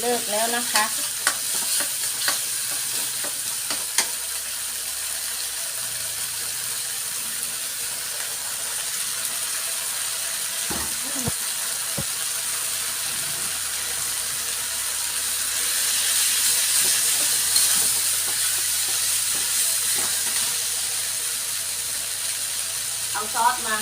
เลิกแล้วนะคะ เอาซอสมา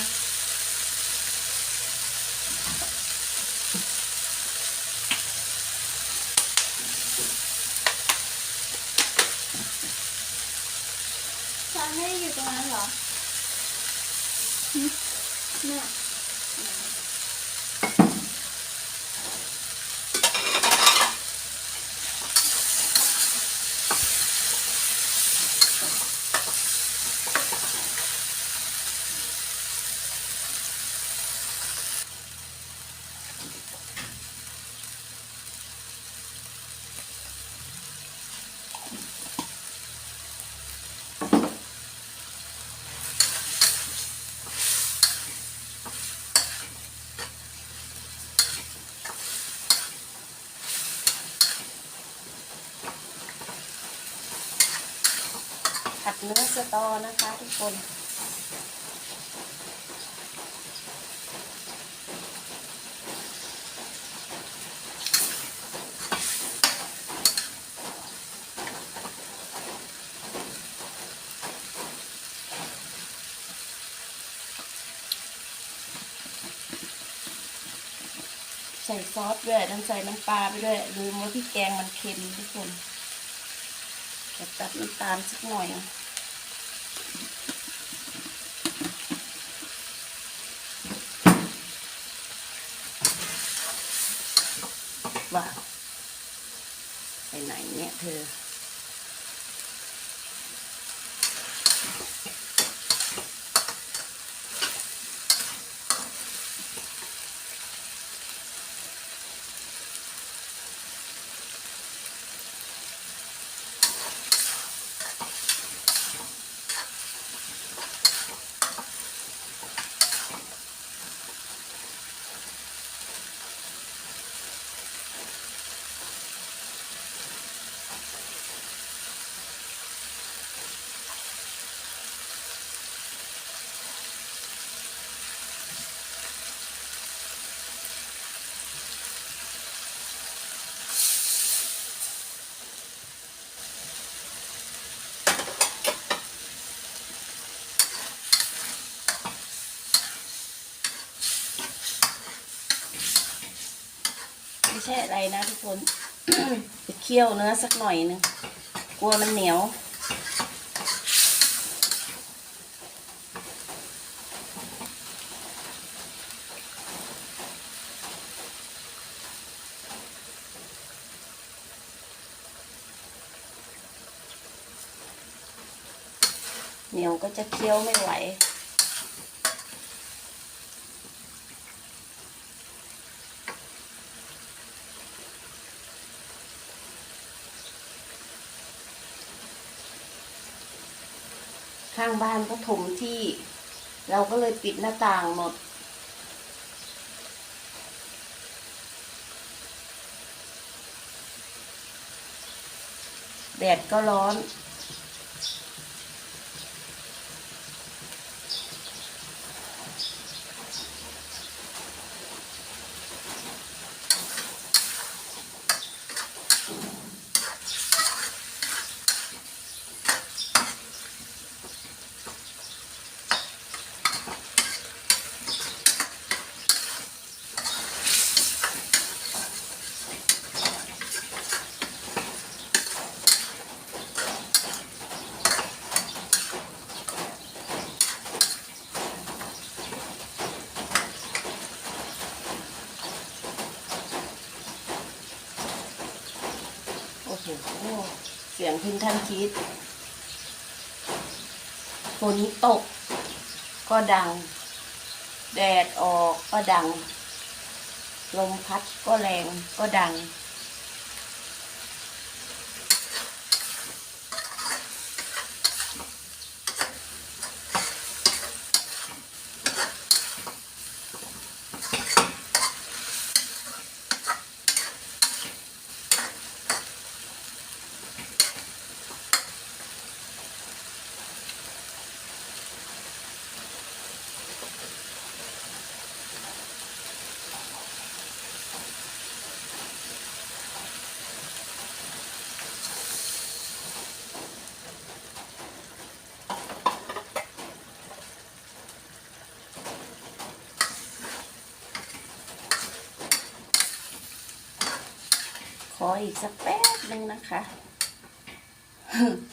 ฉันไม่ได้อยู่ตรงนั้นเหรอหึเนี่ย ผัดเนื้อสตอนะคะทุกคน ใส่ซอสด้วยน้ำใส่น้ำปลาไปด้วยลืมว่าพี่แกงมันเค็มทุกคน น้ำตาลสักหน่อยว่าไปไหนเนี่ยเธอ ไม่ใช่อะไรนะทุกคนเคี่ยวเนื้อสักหน่อยหนึงกลัวมันเหนียวเหนียวก็จะเคี้ยวไม่ไหว ข้างบ้านก็ถมที่ เราก็เลยปิดหน้าต่างหมด แดดก็ร้อน โอ้โห เสียงพินท่านคิดฝนตก ก็ดัง แดดออกก็ดัง ลมพัดก็แรงก็ดัง ออีกสักแป๊บนึงนะคะ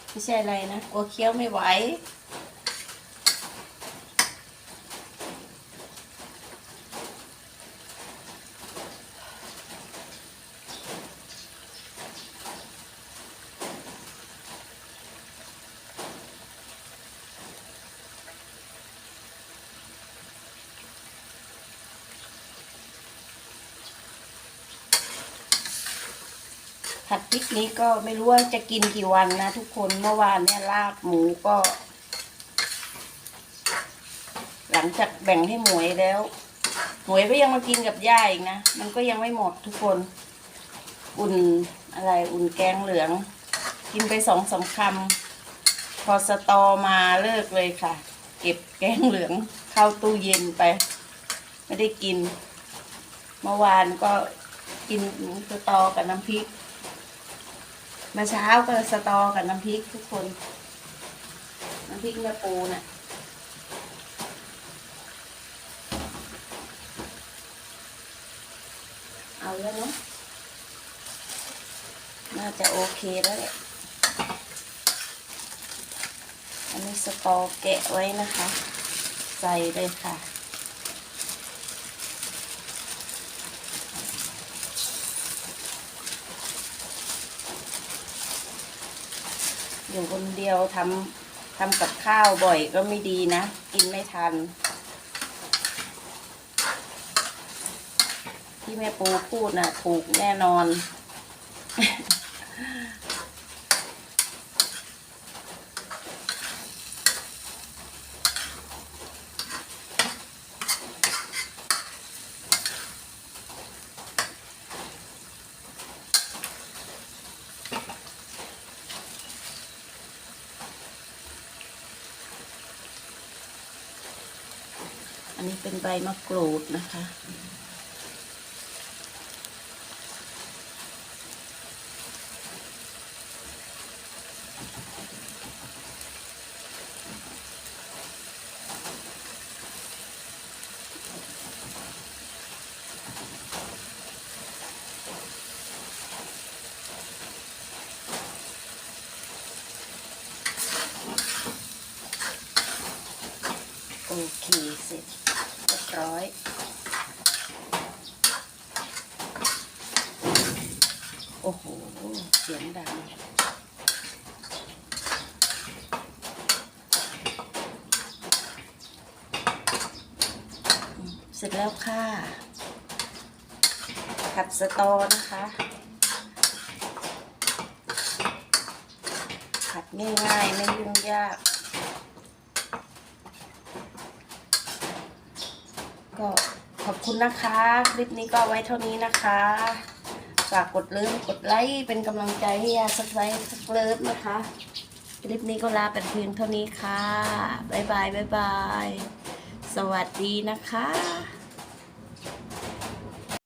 ไม่ใช่อะไรนะกลัวเคี้ยวไม่ไหว ผัดพริกนี้ก็ไม่รู้ว่าจะกินกี่วันนะทุกคนเมื่อวานเนี่ยลาบหมูก็ หลังจากแบ่งให้หมวยแล้ว หมวยก็ยังมากินกับย่าอีกนะ มันก็ยังไม่หมดทุกคน อุ่นอะไรอุ่นแกงเหลือง กินไปสองสามคำพอสตอมาเลิกเลยค่ะ เก็บแกงเหลืองเข้าตู้เย็นไป ไม่ได้กิน เมื่อวานก็กินสตอกับน้ำพริก มาเช้าก็สตอกับน้ำพริกทุกคน น้ำพริกแม่ปูน่ะเอาแล้วเนาะน่าจะโอเคแล้วแหละอันนี้สตอแกะไว้นะคะ ใส่เลยค่ะ อยู่คนเดียวทำทำกับข้าวบ่อยก็ไม่ดีนะ กินไม่ทัน ที่แม่ปูพูดน่ะ ถูกแน่นอน อั นนี้เป็นใบมะกรูดนะคะ โอเค ร้อยโอ้โห เสียงดัง เสร็จแล้วค่ะผัดสตอนะคะ ผัดง่ายๆ ไม่ยุ่งยาก ก็ขอบคุณนะคะ คลิปนี้ก็ไว้เท่านี้นะคะ ฝากกดเลิฟกดไลค์เป็นกำลังใจให้ยาสักไลค์สักเลิฟนะคะ คลิปนี้ก็ลาเป็นเพียงเท่านี้ค่ะ บ๊ายบายบ๊ายบาย สวัสดีนะคะ